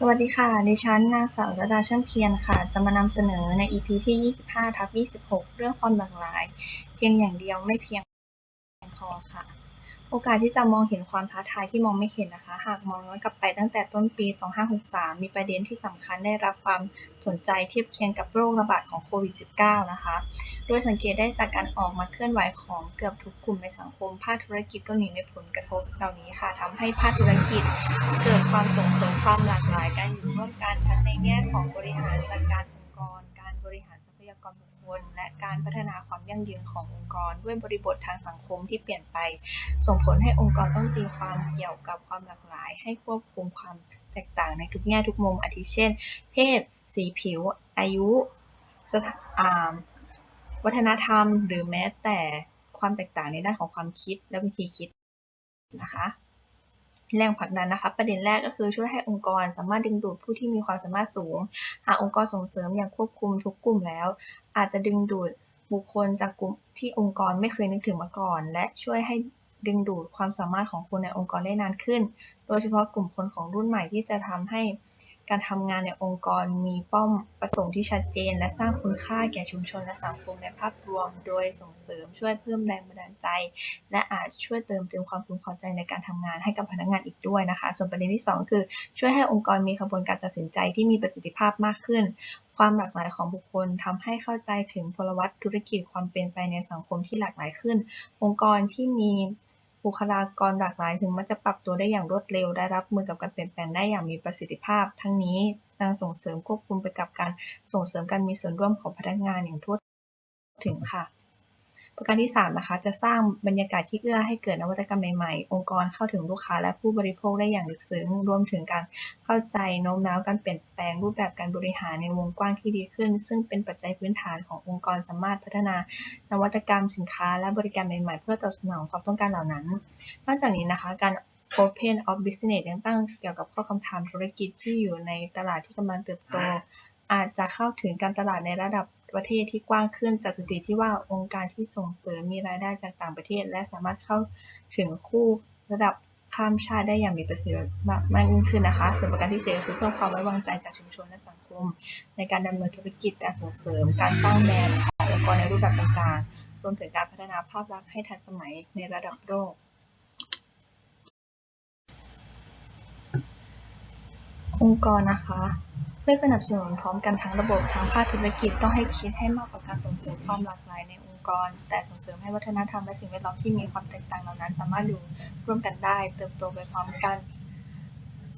สวัสดีค่ะ ดิฉันนางสาวระดาช่างเพียรค่ะ จะมานำเสนอใน EP ที่ 25ทับ26 เรื่องความหลากหลาย เพียงอย่างเดียวไม่เพียงพอค่ะ โอกาสที่จะมองเห็นความท้าทายที่มองไม่เห็นนะคะ หากมองย้อนกลับไปตั้งแต่ต้นปี 2563 มีประเด็นที่สำคัญได้รับความสนใจเทียบเคียงกับโรคระบาดของโควิด -19 นะคะ โดยสังเกตได้จากการออกมาเคลื่อนไหวของเกือบทุกกลุ่มในสังคม ภาคธุรกิจก็หนีไม่พ้นกระทบเหล่านี้ค่ะทำให้ภาคธุรกิจเกิดความส่งเสริมความหลากหลายการอยู่ร่วมกันทั้งในแง่ของบริหารจัดการอง กร การบริหารทรัพยากรบุคคล และการพัฒนาความยั่งยืนขององค์กร ด้วยบริบททางสังคมที่เปลี่ยนไป ส่งผลให้องค์กรต้องตีความเกี่ยวกับความหลากหลาย ให้ควบคุมความแตกต่างในทุกแง่ทุกมุมอาทิเช่น เพศ สีผิว อายุสถาวัฒนธรรม หรือแม้แต่ความแตกต่างในด้านของความคิดและวิธีคิดนะคะ แรงผลักดันนะคะประเด็นแรกก็คือช่วยให้องค์กรสามารถดึงดูดผู้ที่มีความสามารถสูง หากองค์กรส่งเสริมอย่างควบคุมทุกกลุ่มแล้ว อาจจะดึงดูดบุคคลจากกลุ่มที่องค์กรไม่เคยนึกถึงมาก่อน และช่วยให้ดึงดูดความสามารถของคนในองค์กรได้นานขึ้น โดยเฉพาะกลุ่มคนของรุ่นใหม่ที่จะทำให้ การทำงานในองค์กรมีเป้าประสงค์ที่ชัดเจน และสร้างคุณค่าแก่ชุมชนและสังคมในภาพรวม โดยส่งเสริมช่วยเพิ่มแรงบันดาลใจ และอาจช่วยเติมเต็มความพึงพอใจในการทำงานให้กับพนักงานอีกด้วยนะคะ ส่วนประเด็นที่ 2 คือ ช่วยให้องค์กรมีกระบวนการตัดสินใจที่มีประสิทธิภาพมากขึ้น ความหลากหลายของบุคคลทำให้เข้าใจถึงพลวัตธุรกิจความเป็นไปในสังคมที่หลากหลายขึ้น องค์กรที่มี บุคลากรหลากหลายถึงมันจะปรับตัวได้อย่างรวดเร็ว ได้รับมือกับการเปลี่ยนแปลงได้อย่างมีประสิทธิภาพ ทั้งนี้ยังส่งเสริมควบคุมไปกับการส่งเสริมการมีส่วนร่วมของพนักงานอย่างทั่วถึงค่ะ ประการที่ 3 นะคะ จะสร้างบรรยากาศที่เอื้อให้เกิดนวัตกรรมใหม่ๆ องค์กรเข้าถึงลูกค้าและผู้บริโภคได้อย่างลึกซึ้ง รวมถึงการเข้าใจโน้มน้าวการเปลี่ยนแปลงรูปแบบการบริหารในวงกว้างที่ดีขึ้น ซึ่งเป็นปัจจัยพื้นฐานขององค์กรสามารถพัฒนานวัตกรรมสินค้าและบริการใหม่ๆ เพื่อตอบสนองความต้องการเหล่านั้น นอกจากนี้นะคะการ Open of Business ยังตั้งเกี่ยวกับข้อคำถามธุรกิจที่อยู่ในตลาดที่กำลังเติบโต อาจจะเข้าถึงการตลาดในระดับประเทศที่กว้างขึ้นจากสถิติที่ว่าองค์การที่ส่งเสริมมีรายได้จากต่างประเทศ และสามารถเข้าถึงคู่ระดับข้ามชาติได้อย่างมีประสิทธิภาพมากยิ่งขึ้นนะคะ ส่วนประการที่เจ็ดคือเพิ่มความไว้วางใจจากชุมชนและสังคม ในการดำเนินธุรกิจการส่งเสริม การสร้างแบรนด์ขององค์กรในรูปแบบต่างๆ รวมถึงการพัฒนาภาพลักษณ์ให้ทันสมัยในระดับโลกองค์กรนะคะ พื่อสนับสนุนพร้อมกันทั้งระบบทางภาคธุรกิจต้องให้คิดให้มากกว่าการส่งเสริมความหลากหลายในองค์กร แต่ส่งเสริมให้วัฒนธรรมและสิ่งแวดล้อมที่มีความแตกต่างเหล่านั้น สามารถอยู่ร่วมกันได้ เติบโตไปพร้อมกัน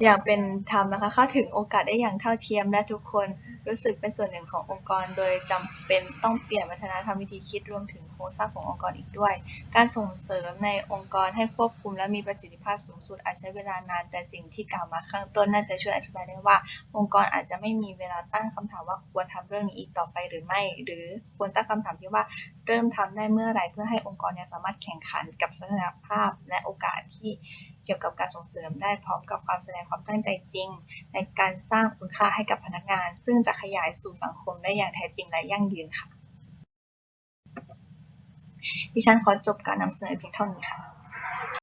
อย่างเป็นธรรมนะคะเข้าถึงโอกาสได้อย่างเท่าเทียมและทุกคนรู้สึกเป็นส่วนหนึ่งขององค์กร โดยจำเป็นต้องเปลี่ยนวัฒนธรรมวิธีคิดรวมถึงโครงสร้างขององค์กรอีกด้วย การส่งเสริมในองค์กรให้ควบคุมและมีประสิทธิภาพสูงสุดอาจใช้เวลานาน แต่สิ่งที่กล่าวมาข้างต้นน่าจะช่วยอธิบายได้ว่า องค์กรอาจจะไม่มีเวลาตั้งคำถามว่าควรทำเรื่องนี้อีกต่อไปหรือไม่ หรือควรตั้งคำถามที่ว่า เริ่มทำได้เมื่อไรเพื่อให้องค์กรเนี่ยสามารถแข่งขันกับสถานภาพ และโอกาสที่เกี่ยวกับการส่งเสริมได้พร้อมกับความแสดงความตั้งใจจริง ในการสร้างคุณค่าให้กับพนักงาน ซึ่งจะขยายสู่สังคมได้อย่างแท้จริงและยั่งยืนค่ะ ดิฉันขอจบการนำเสนอเพียงเท่านี้ค่ะ